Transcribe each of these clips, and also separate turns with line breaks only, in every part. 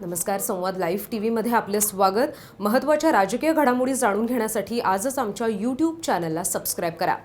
नमस्कार संवाद live T व्हीमध्ये आपलं स्वागत. महत्त्वाच्या राजकीय घडामोडी जाणून घेण्यासाठी आजच आमच्या यूट्यूब चॅनलला सबस्क्राईब करा.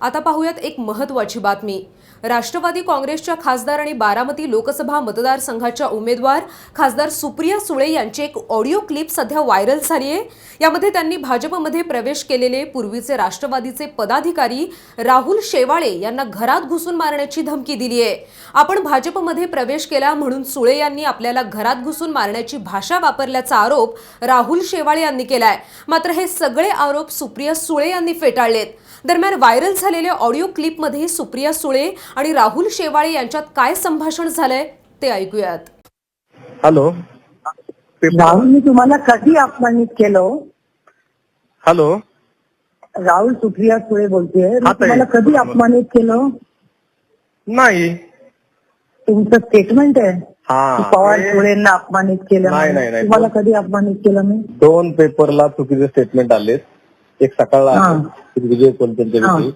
आता पाहूयात एक महत्वाची बातमी. राष्ट्रवादी काँग्रेसच्या खासदार आणि बारामती लोकसभा मतदारसंघाच्या उमेदवार खासदार सुप्रिया सुळे यांची एक ऑडिओ क्लिप सध्या व्हायरल झाली आहे यामध्ये त्यांनी भाजपमध्ये प्रवेश केलेले पूर्वीचे राष्ट्रवादीचे पदाधिकारी राहुल शेवाळे यांना घरात घुसून मारण्याची धमकी दिली आहे आपण भाजपमध्ये प्रवेश केला म्हणून सुळे यांनी आपल्याला घरात घुसून मारण्याची भाषा वापरल्याचा आरोप राहुल शेवाळे यांनी केलाय. मात्र हे सगळे आरोप सुप्रिया सुळे यांनी फेटाळलेत. दरम्यान व्हायरल झालेल्या ऑडिओ क्लिपमध्ये सुप्रिया सुळे आणि राहुल शेवाळे यांच्यात काय संभाषण झालंय ते ऐकूयात.
हॅलो.
राहुल मी तुम्हाला कधी अपमानित केलं?
हॅलो.
राहुल सुप्रिया सुळे बोलतेय. मी
हा.
तुम्हाला कधी अपमानित केलं?
नाही.
तुमचं स्टेटमेंट आहे.
हा
की पवार सुळेंना अपमानित केलं
नाही,
म्हणून.
नाही, नाही.
तुम्हाला कधी अपमानित केलं मी?
दोन पेपरला चुकीचे स्टेटमेंट आले एक सकाळला
हा.
आले. विजय कोलतेच्या
हा.
विषयी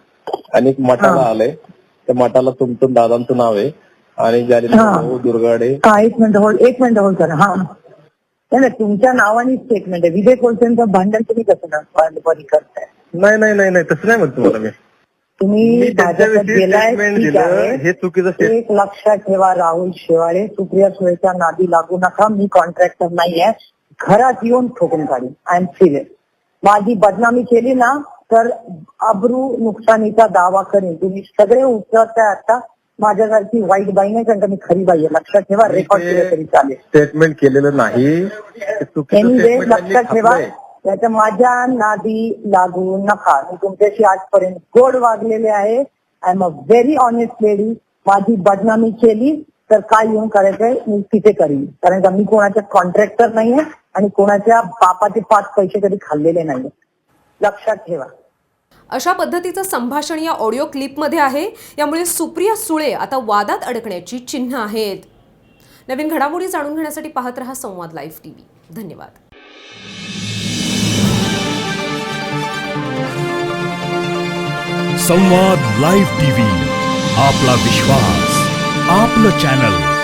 आणि एक मठाला. आलंय. त्या मठाला तुमचं दादांचं नाव आहे. आणि ज्याने
हा.
भाऊ दुर्गाडे.
हा एक मिनिट होल्ड एक मिनिट होल्ड करा. हा. नाही नाही, तुमच्या नावाने स्टेटमेंट आहे. विजय कोलतेंचं भांडण तुम्ही कसं ना बंद करताय?
नाही नाही नाही नाही तसं नाही म्हणत तुम्हाला मी.
तुम्ही भाजपात
त्यांच्याविषयी
गेलाय ठीक.
हे चुकीचं.
एक लक्षात ठेवा राहुल शेवाळे. सुप्रिया सुळेच्या नादी लागू नका. मी कॉन्ट्रॅक्टर नाहीये. घरात येऊन ठोकून काढीन. आय एम सिरियस माझी बदनामी केली ना तर अब्रू नुकसानीचा दावा करेन. तुम्ही सगळे उतरताय आता. माझ्यासारखी वाईट बाई नाही कारण का मी खरी बाई आहे. लक्षात ठेवा रेकॉर्ड केलं तरी चालेल.
स्टेटमेंट केलेलं नाही.
लक्षात ठेवा. त्याच्या माझ्या नादी लागू नका. मी तुमच्याशी आजपर्यंत गोड वागलेले आहे. I am a very honest lady माझी बदनामी केली तर काय येऊन करायचंय? मी तिथे करीन. कारण का मी कोणाच्या कॉन्ट्रॅक्टर नाहीये आणि कोणाच्या बापाचे पाच पैसे कधी खाल्लेले नाहीये. लक्षात ठेवा.
अशा पद्धतीचं संभाषण या ऑडिओ क्लिपमध्ये आहे. यामुळे सुप्रिया सुळे आता वादात अडकण्याची चिन्ह आहेत. नवीन घडामोडी जाणून घेण्यासाठी पाहत रहा संवाद लाईव्ह टीव्ही. धन्यवाद.
संवाद लाईव्ह टीव्ही आपला विश्वास आपलं चॅनल.